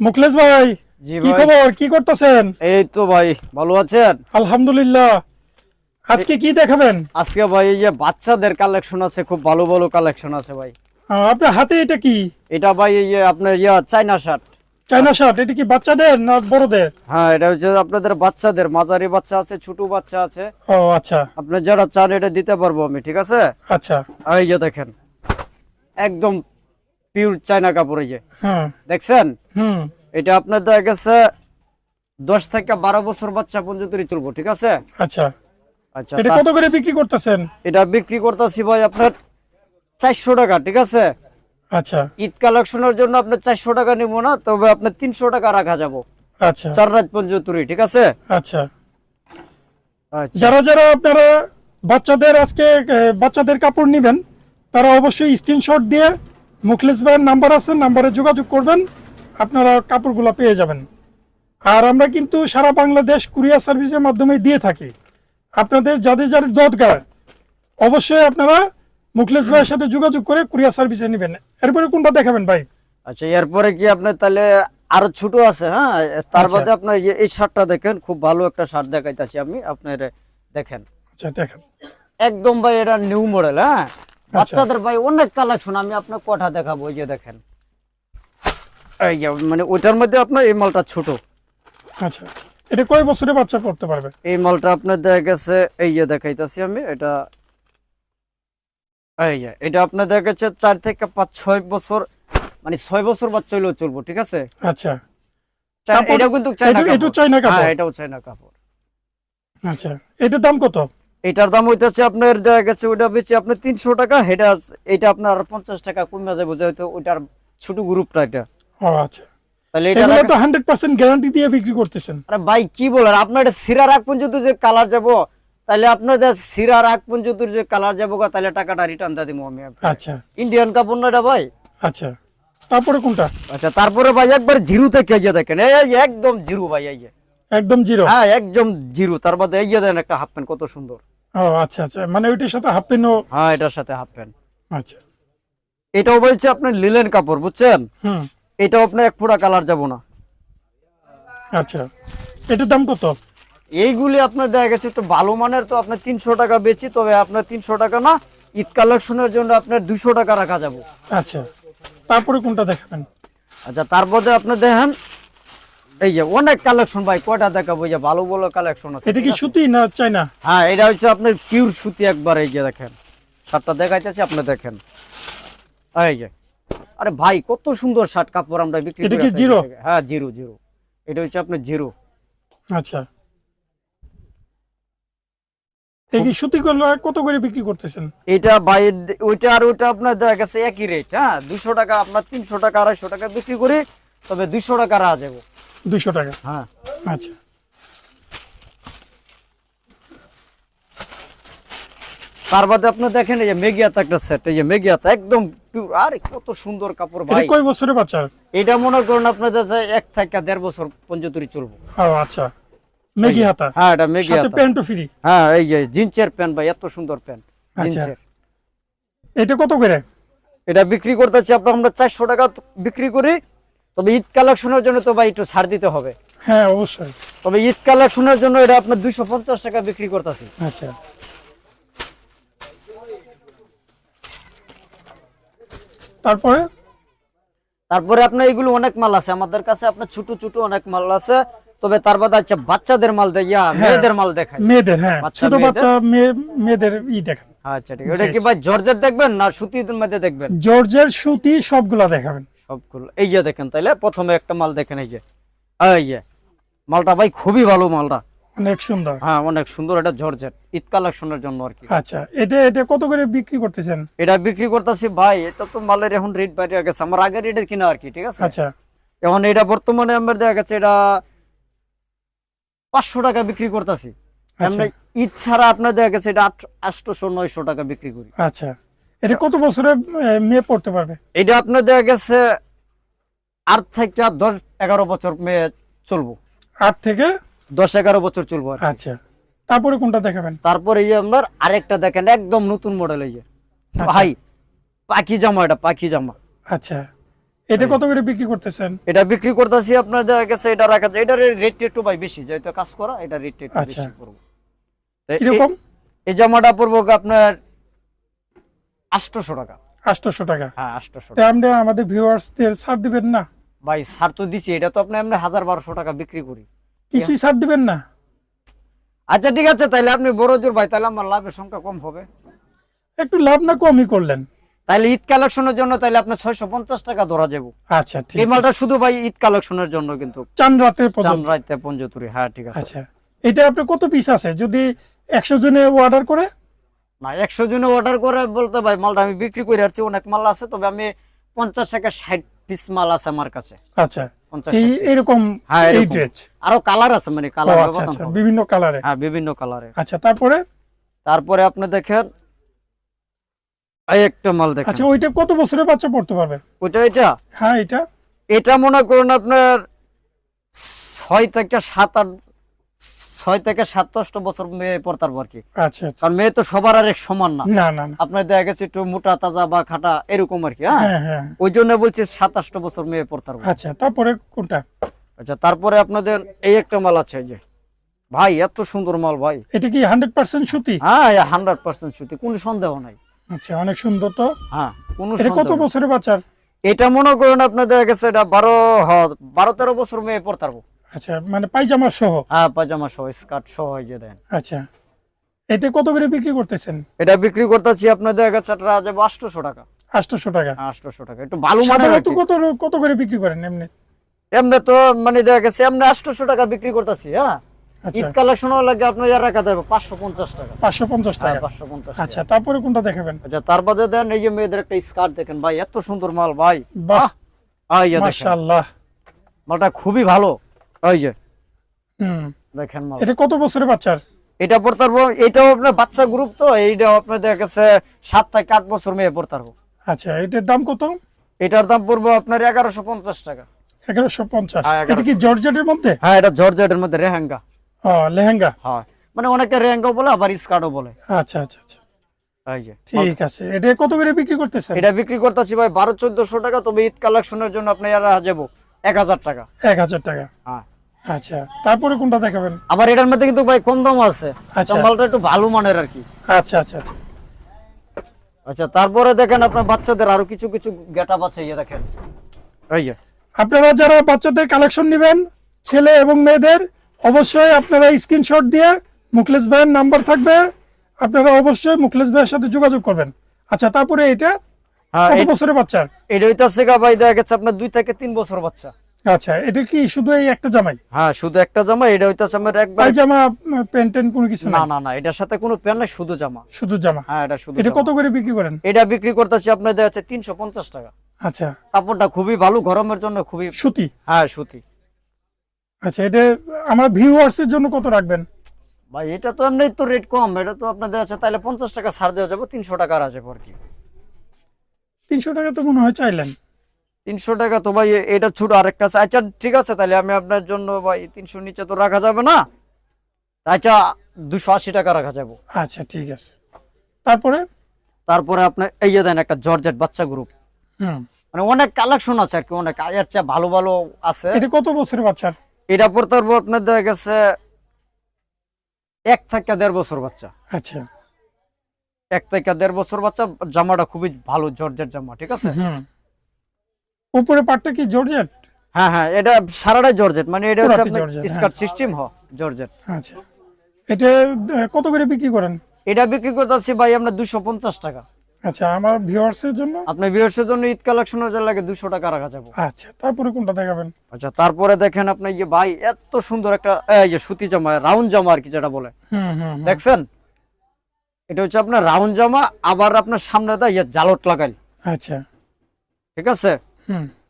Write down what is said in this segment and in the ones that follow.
মুখলেশ ভাই জি কি খবর? কি করতেছেন? এই তো ভাই ভালো আছেন? আলহামদুলিল্লাহ। আজকে কি দেখাবেন? আজকে ভাই এই যে বাচ্চাদের কালেকশন আছে খুব ভালো ভালো কালেকশন আছে ভাই। আপনার হাতে এটা কি? এটা ভাই এই যে আপনার ইয়া চাইনা শার্ট চাইনা শার্ট এটা কি বাচ্চাদের না বড়দের? হ্যাঁ এটা হচ্ছে আপনাদের বাচ্চাদের মাঝারি বাচ্চা আছে ছোট বাচ্চা আছে। ও আচ্ছা। আপনি যারা চান এটা দিতে পারব আমি ঠিক আছে? আচ্ছা। এই যে দেখেন একদম পিওর চাইনা কাপড় যে। হ্যাঁ। দেখছেন? এটা আপনার দেখা গেছে দশ থেকে বারো বছর বাচ্চা পর্যন্ত চলবো ঠিক আছে? আচ্ছা। আচ্ছা এটা কত করে বিক্রি করতেছেন? এটা বিক্রি করতেছি ভাই আপনার চারশো টাকা ঠিক আছে? আচ্ছা। ঈদ কালেকশনের জন্য আপনার চারশো টাকা নিবো না তবে আপনার তিনশো টাকা রাখা যাব। আচ্ছা। চার রাত পঞ্চতুরি ঠিক আছে? আচ্ছা। আচ্ছা। যারা যারা আপনারা বাচ্চাদের আজকে বাচ্চাদের কাপড় নিবেন তারা অবশ্যই স্ক্রিনশট দিয়ে মুখলেস ভাইয়ের নাম্বার আছে নাম্বারে যোগাযোগ করবেন আপনারা কাপড়গুলো পেয়ে যাবেন। আর আমরা কিন্তু সারা বাংলাদেশ কুরিয়ার সার্ভিসের মাধ্যমে দিয়ে থাকি। আপনাদের যাদের যাদের দরকার অবশ্যই আপনারা মুখলেস ভাইয়ের সাথে যোগাযোগ করে কুরিয়ার সার্ভিসে নেবেন। এরপরে কোনটা দেখাবেন ভাই? আচ্ছা এরপরে কি আপনার তাহলে আরও ছোট আছে হ্যাঁ? তার আচ্ছা। বাদে আপনার এই- শার্টটা দেখেন খুব ভালো একটা শার্ট দেখাইতেছি আমি আপনার দেখেন। আচ্ছা দেখেন। একদম ভাই এটা নিউ মডেল হ্যাঁ? আচ্ছা। বাচ্চাদের ভাই অনেক কালেকশন আমি আপনার কটা দেখাবো এই যে দেখেন। এই যে মানে ওইটার মধ্যে আপনার এই মালটা ছোট। আচ্ছা। এটা কয় বছরে বাচ্চা পড়তে পারবে? এই মালটা আপনার দেখা গেছে এই যে দেখাইতাছি আমি এটা এই যে এটা আপনার দেখা গেছে চার থেকে পাঁচ ছয় বছর মানে ছয় বছর বাচ্চা হইলেও চলবো ঠিক আছে? আচ্ছা। এটা কিন্তু। চাইনা কাপড়? হ্যাঁ এটাও চাইনা কাপড়। আচ্ছা। এটার দাম কত? এটার দাম হইতেছে আপনার দেখা গেছে ওটা বেচে আপনার তিনশো টাকা এটা এটা আপনার পঞ্চাশ টাকা কমে যাবে যেহেতু ওইটার ছোট গ্রুপটা এটা। আচ্ছা। তাহলে এটা তো হান্ড্রেড পার্সেন্ট গ্যারান্টি দিয়ে বিক্রি করতেছেন। আরে ভাই কি বলেন আপনার এটা সিরা রাখ পর্যন্ত যে কালার যাব তাহলে আপনার সিরা রাখ পর্যন্ত যে কালার যাব তাহলে টাকাটা রিটার্ন দিয়ে দিব আমি আচ্ছা। ইন্ডিয়ান কাপড় না এটা ভাই? আচ্ছা। তারপরে কোনটা? আচ্ছা তারপরে ভাই একবার জিরো থেকে দেখেন। এই একদম জিরো ভাই এই একদম জিরো? হ্যাঁ একদম জিরো। তার মধ্যে এই দেন একটা হাফ প্যান্ট কত সুন্দর। ও আচ্ছা আচ্ছা। মানে ওইটার সাথে হাফ প্যান্টও হ্যাঁ এটার সাথে হাফ প্যান্ট আচ্ছা। এটাও বলছে আপনার লিলেন কাপড় বুঝছেন? হুম। এটাও আপনার এক ফোঁটা কালার যাব না। আচ্ছা। এটার দাম কত? এইগুলি আপনার দেখা গেছে একটু ভালো মানের তো আপনার তিনশো টাকা বেচি তবে আপনার তিনশো টাকা না ঈদ কালেকশনের জন্য আপনার দুশো টাকা রাখা যাব। আচ্ছা। তারপরে কোনটা দেখাবেন? আচ্ছা তারপরে আপনি দেখেন এই যে অনেক কালেকশন ভাই কয়টা দেখাবো? যে ভালো ভালো কালেকশন আছে এটা কি সুতি না চাইনা হ্যাঁ এটা হচ্ছে আপনার পিওর সুতি একবার এই যে দেখেন। শার্টটা দেখাইতেছি আপনি দেখেন। এই যে। আরে ভাই কত সুন্দর শার্ট কাপড় আমরা বিক্রি এটা কি জিরো? হ্যাঁ জিরো জিরো। এটা হচ্ছে আপনার জিরো। আচ্ছা। এই সুতি করলে কত করে বিক্রি করতেছেন? এটা ভাই ওইটা আর ওইটা আপনার দেখা গেছে একই রেট হ্যাঁ? দুশো টাকা আপনার তিনশো টাকা আড়াইশো টাকা বিক্রি করি তবে দুশো টাকা রাখা যাব। দুইশো টাকা। হ্যাঁ। আচ্ছা। তার বাদে আপনি দেখেন এই যে মেগিয়াতা একটা সেট এই যে মেগিয়াতা একদম আরে কত সুন্দর কাপড় ভাই। কয় বছরে বাচ্চার এটা মনে করুন আপনার কাছে এক থেকে দেড় বছর পঞ্চতুরি চলবো। ও আচ্ছা। মেগি হাতা হ্যাঁ এটা সাথে মেগিয়াতা প্যান্টও ফ্রি হ্যাঁ এই যে জিন্সের প্যান্ট ভাই এত সুন্দর প্যান্ট আচ্ছা। জিন্সের। এটা কত করে? এটা বিক্রি করতেছি আপনার আমরা চারশো টাকা বিক্রি করি। তবে ঈদ কালেকশনের জন্য তো ভাই একটু ছাড় দিতে হবে। হ্যাঁ অবশ্যই। তবে ঈদ কালেকশনের জন্য এটা আপনার দুইশো পঞ্চাশ টাকা বিক্রি করতেছি। আচ্ছা। তারপরে? তারপরে আপনার এগুলো অনেক মাল আছে আমাদের কাছে আপনার ছোট ছোট অনেক মাল আছে তবে তার বাদে আচ্ছা বাচ্চাদের মাল দেয় ইয়া মেয়েদের মাল দেখায় মেয়েদের হ্যাঁ ছোট? বাচ্চা মেয়েদের ই দেখেন। আচ্ছা ঠিক আছে ওটা কি ভাই জর্জের দেখবেন না সুতির মধ্যে দেখবেন? জর্জের সুতি সবগুলা দেখাবেন। সবগুলো এই যে দেখেন তাইলে প্রথমে একটা মাল দেখেন এই যে। এই যে। মালটা ভাই খুবই ভালো মালটা। অনেক সুন্দর। হ্যাঁ অনেক সুন্দর এটা জর্জেট ঈদ কালেকশনের জন্য আর কি। আচ্ছা এটা এটা কত করে বিক্রি করতেছেন? এটা বিক্রি করতেছি ভাই এটা তো মালের এখন রেট বাইরে গেছে। আমার আগের রেটের কিনা আর কি ঠিক আছে? আচ্ছা। এখন এটা বর্তমানে আমার দেখা গেছে এটা পাঁচশো টাকা বিক্রি করতেছি। আচ্ছা। ঈদ ছাড়া আপনার দেখা গেছে এটা আটশোশো নয়শো টাকা বিক্রি করি। আচ্ছা। এটা কত বছরে মেয়ে পড়তে পারবে? এটা আপনার দেখা গেছে আট থেকে দশ এগারো বছর মেয়ে চলবো। আট থেকে? দশ এগারো বছর চলবো আচ্ছা। তারপরে কোনটা দেখাবেন? তারপরে এই আপনার আরেকটা দেখেন একদম নতুন মডেল এই আচ্ছা। ভাই পাখি জামা এটা পাখি জামা। আচ্ছা। এটা কত করে বিক্রি করতেছেন? এটা বিক্রি করতেছি আপনার দেখা গেছে এটা রাখা যায়। এটার রেট একটু ভাই বেশি যেহেতু কাজ করা এটা রেট একটু আচ্ছা। বেশি করব কীরকম? এই জামাটা পড়ব আপনার আটশোশো টাকা। আটশোশো টাকা। হ্যাঁ আটশোশো তা আমরা আমাদের ভিউয়ার্সদের ছাড় দিবেন না? ভাই ছাড় তো দিছি এটা তো আপনি হাজার বারোশো টাকা বিক্রি করি। কিছুই ছাড় দিবেন না? আচ্ছা ঠিক আছে তাহলে আপনি বড় জোর ভাই তাহলে আমার লাভের সংখ্যা কম হবে। একটু লাভ না কমই করলেন। তাহলে ঈদ কালেকশনের জন্য তাহলে আপনার ছয়শো পঞ্চাশ টাকা ধরা যাব। আচ্ছা ঠিক এই মালটা শুধু ভাই ঈদ কালেকশনের জন্য কিন্তু। চান রাতে চান রাইতে পঞ্চতুরি হ্যাঁ ঠিক আছে। আচ্ছা এটা আপনার কত পিস আছে? যদি একশো জনে অর্ডার করে না একশো জনে অর্ডার করে বলতে ভাই মালটা আমি বিক্রি করে আসছি অনেক মাল আছে তবে আমি পঞ্চাশ টাকা ষাট পিস মাল আছে আমার কাছে। আচ্ছা। এরকম হ্যাঁ, এই ড্রেস আরও কালার আছে মানে কালার আচ্ছা আচ্ছা বিভিন্ন কালারে হ্যাঁ বিভিন্ন কালারে আচ্ছা তারপরে? তারপরে আপনি দেখেন এই একটা মাল দেখেন। আচ্ছা ওইটা কত বছরের বাচ্চা পড়তে পারবে? ওইটা এটা হ্যাঁ এটা। এটা মনে করুন আপনার ছয় থেকে সাত আট ছয় থেকে সাত দশটা বছর মেয়ে পড়তে পারব আর কি। আচ্ছা আচ্ছা কারণ মেয়ে তো সবার আর এক সমান না। না না না। আপনার দেখা গেছে একটু মোটা তাজা বা খাটা এরকম আর কি হ্যাঁ? হ্যাঁ হ্যাঁ। ওই জন্য বলছি সাতাশটা বছর মেয়ে পড়তে পারব আচ্ছা তারপরে কোনটা? আচ্ছা তারপরে আপনাদের এই একটা মাল আছে যে। ভাই এত সুন্দর মাল ভাই। এটা কি হান্ড্রেড পার্সেন্ট সুতি? হ্যাঁ হান্ড্রেড পার্সেন্ট সত্যি কোনো সন্দেহ নাই। আচ্ছা অনেক সুন্দর তো। হ্যাঁ কোনো কত বছরের বাচ্চার? এটা মনে করেন আপনার দেখা গেছে এটা বারো বারো তেরো বছর মেয়ে পড়তে পারব আচ্ছা মানে পায়জামা সহ? হ্যাঁ পাজামা সহ স্কার্ট সহ এই যে দেন। আচ্ছা এটা কত করে বিক্রি করতেছেন? এটা বিক্রি করতেছি দেখা গেছে এটা যাবে আটশোশো টাকা। আটশোশো টাকা। আটশোশো টাকা। একটু ভালো মানের কি। কত কত করে বিক্রি করেন এমনি? এমনি তো মানে দেখা গেছে এমনি আটশোশো টাকা বিক্রি করতেছি হ্যাঁ। আচ্ছা। ঈদ কালেকশন লাগে আপনার ইয়ার রাখা দেবে পাঁচশো পঞ্চাশ টাকা। পাঁচশো পঞ্চাশ হ্যাঁ টাকা। পাঁচশো পঞ্চাশ আচ্ছা তারপরে কোনটা দেখাবেন? আচ্ছা তার বাদে দেন এই যে মেয়েদের একটা স্কার্ট দেখেন ভাই এত সুন্দর মাল ভাই। বাহ! দেখেন। মাশাআল্লাহ। মালটা খুবই ভালো। ওই যে। দেখেন এটা কত বছরের বাচ্চার? এটা পড়তে পারব এটাও আপনার বাচ্চা গ্রুপ তো এইটাও দেখা গেছে সাত থেকে আট বছর মেয়ে পড়তে পারব। আচ্ছা এটার দাম কত? এটার দাম পড়ব আপনার এগারোশো পঞ্চাশ টাকা। এগারোশো পঞ্চাশ। হ্যাঁ, এটা কি জর্জেটের মধ্যে? হ্যাঁ এটা জর্জেটের মধ্যে রেহাঙ্গা। ও লেহেঙ্গা? হয় মানে অনেকটা রেহাঙ্গা বলে আবার স্কার্টও বলে। আচ্ছা আচ্ছা আচ্ছা। ঠিক আছে এটা কত করে বিক্রি করতেছেন? এটা বিক্রি করতেছি ভাই বারো চোদ্দশো টাকা তবে ঈদ কালেকশনের জন্য আপনি যাব। এক হাজার টাকা। এক হাজার টাকা। হ্যাঁ। আচ্ছা তারপরে কোনটা দেখাবেন? আবার এটার মধ্যে কিন্তু ভাই কম দাম আছে। আচ্ছা। একটু ভালো মানের আর কি। আচ্ছা আচ্ছা আচ্ছা। আচ্ছা তারপরে দেখেন আপনার বাচ্চাদের আরও কিছু কিছু গেট আপ আছে ইয়ে দেখেন। এই যে। আপনারা যারা বাচ্চাদের কালেকশন নেবেন ছেলে এবং মেয়েদের অবশ্যই আপনারা স্ক্রিনশট দিয়ে মুখলেশ ভাইয়ের নাম্বার থাকবে। আপনারা অবশ্যই মুখলেশ ভাইয়ের সাথে যোগাযোগ করবেন। আচ্ছা তারপরে এটা কত বছরের বাচ্চার এটা হইতাছে গা ভাই দেখা গেছে আপনার দুই থেকে তিন বছর বাচ্চা। আচ্ছা এটা কি শুধু এই একটা জামাই? হ্যাঁ শুধু একটা জামা এটা হইতাছে আমার একবার পায়জামা প্যান্ট ট্যান্ট কোনো কিছু না না না এটার সাথে কোনো প্যান্ট শুধু জামা। শুধু জামা? হ্যাঁ এটা শুধু এটা কত করে বিক্রি করেন? এটা বিক্রি করতেছি আপনার দেখা যাচ্ছে তিনশো পঞ্চাশ টাকা। আচ্ছা। কাপড়টা খুবই ভালো গরমের জন্য খুবই সুতি? হ্যাঁ সুতি। আচ্ছা এটা আমার ভিউয়ার্সের জন্য কত রাখবেন? ভাই এটা তো এমনি তো রেট কম এটা তো আপনার দেখা যাচ্ছে তাহলে পঞ্চাশ টাকা ছাড় দেওয়া যাবে তিনশো টাকা আর আছে আর কি। তিনশো টাকা তো মনে হয় চাইলেন। তিনশো টাকা তো ভাই এটা ছোট আরেকটা আছে। আচ্ছা ঠিক আছে তাহলে আমি আপনার জন্য ভাই তিনশো নিচে তো রাখা যাবে না? আচ্ছা দুশো আশি টাকা রাখা যাবে। আচ্ছা ঠিক আছে। তারপরে? তারপরে আপনার এই যে দেন একটা জর্জেট বাচ্চা গ্রুপ হুম। মানে অনেক কালেকশন আছে আর কি অনেক এর চেয়ে ভালো ভালো আছে। এটা কত বছরের বাচ্চার এটা পর তারপর আপনার দেখা গেছে এক থেকে দেড় বছর বাচ্চা। আচ্ছা। এক থেকে দেড় বছর বাচ্চা জামাটা খুবই ভালো জর্জেট জামা ঠিক আছে? উপরে পাটটা কি জর্জেট? হ্যাঁ হ্যাঁ এটা সারাটাই জর্জেট মানে এটা হচ্ছে আপনার হ্যাঁ। স্কার্ট সিস্টেম হ জর্জেট। আচ্ছা। এটা কত করে বিক্রি করেন? এটা বিক্রি করতেছি ভাই আমরা দুশো পঞ্চাশ টাকা। আচ্ছা আমার ভিউয়ার্সের জন্য? আপনার বিয়ের জন্য ঈদ কালেকশনের জন্য লাগে দুশো টাকা রাখা যাব। আচ্ছা তারপরে কোনটা দেখাবেন? আচ্ছা তারপরে দেখেন আপনি যে ভাই এত সুন্দর একটা এই যে সুতি জামা রাউন্ড জামা আর কি যেটা বলে। হুম হুম হুম। দেখছেন? এটা হচ্ছে আপনার রাউন্ড জামা আবার আপনার সামনে ইয়ে জালট লাগাই আচ্ছা। ঠিক আছে?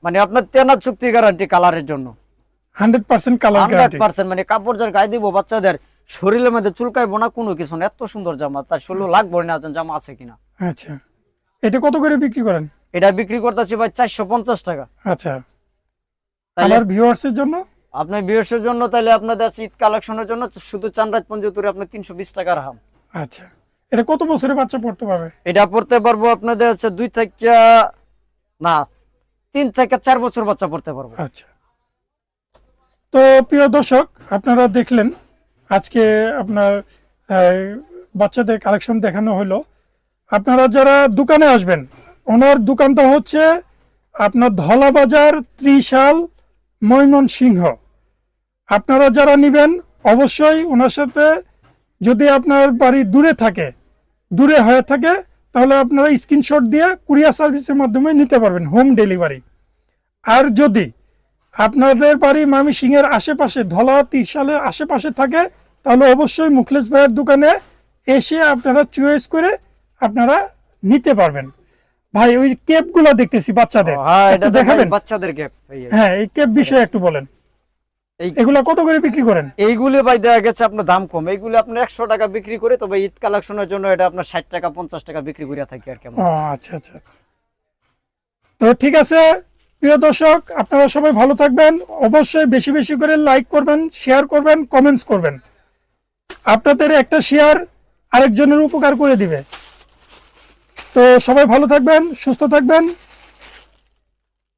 মানে আপনার তেনা চুক্তি গ্যারান্টি কালারের জন্য। Hundred percent colour hundred percent মানে কাপড় যার গায়ে দিব বাচ্চাদের শরীরের মধ্যে চুলকাইবো না কোনো কিছু না এত সুন্দর জামা তার শরীর লাগবে না জামা আছে কিনা। আচ্ছা। এটা কত করে বিক্রি করেন? এটা বিক্রি করতেছি ভাই চারশো পঞ্চাশ টাকা। আচ্ছা। আমার ভিউয়ার্সের জন্য? আপনার বিয়ের জন্য তাহলে আপনাদের আছে ঈদ কালেকশনের জন্য শুধু চানরাজ পঞ্চতুরে আপনি তিনশো বিশ টাকা রাখাম আচ্ছা। এটা কত বছরের বাচ্চা পড়তে পারবে? এটা পড়তে পারব আপনাদের আছে দুই থেকে না তিন থেকে চার বছর বাচ্চা পড়তে পারব। আচ্ছা। তো প্রিয় দর্শক আপনারা দেখলেন আজকে আপনার বাচ্চাদের কালেকশন দেখানো হলো। আপনারা যারা দোকানে আসবেন ওনার দোকানটা হচ্ছে আপনার ধলাবাজার ত্রিশাল ময়মনসিংহ। আপনারা যারা নেবেন অবশ্যই ওনার সাথে যদি আপনার বাড়ি দূরে থাকে দূরে হয়ে থাকে তাহলে আপনারা স্ক্রিনশট দিয়ে কুরিয়ার সার্ভিসের মাধ্যমে নিতে পারবেন হোম ডেলিভারি আর যদি আপনাদের বাড়ি মামি সিংয়ের আশেপাশে ধলা ত্রিশালের আশেপাশে থাকে তাহলে অবশ্যই মুখলেশ ভাইয়ের দোকানে এসে আপনারা চয়েস করে আপনারা নিতে পারবেন। ভাই ওই কেপগুলো দেখতেছি বাচ্চাদের। হ্যাঁ দেখাবেন? বাচ্চাদের হ্যাঁ এই কেপ বিষয়ে একটু বলেন। এগুলো কত করে বিক্রি করেন? এইগুলি ভাই দেখা গেছে আপনার দাম কম। এইগুলো আপনার একশো টাকা বিক্রি করে তবে ঈদ কালেকশনের জন্য এটা আপনার ষাট টাকা পঞ্চাশ টাকা বিক্রি করে থাকি আর কেমন আচ্ছা আচ্ছা আচ্ছা। তো ঠিক আছে প্রিয় দর্শক আপনারা সবাই ভালো থাকবেন। অবশ্যই বেশি বেশি করে লাইক করবেন শেয়ার করবেন কমেন্টস করবেন। আপনাদের একটা শেয়ার আরেকজনের উপকার করে দিবে। তো সবাই ভালো থাকবেন সুস্থ থাকবেন।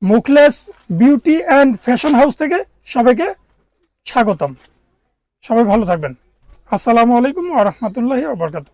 Mukhles beauty and fashion house থেকে সবাইকে স্বাগতম। সবাই ভালো থাকবেন। আসসালামু আলাইকুম আ রহমতুল্লাহি আবরকাত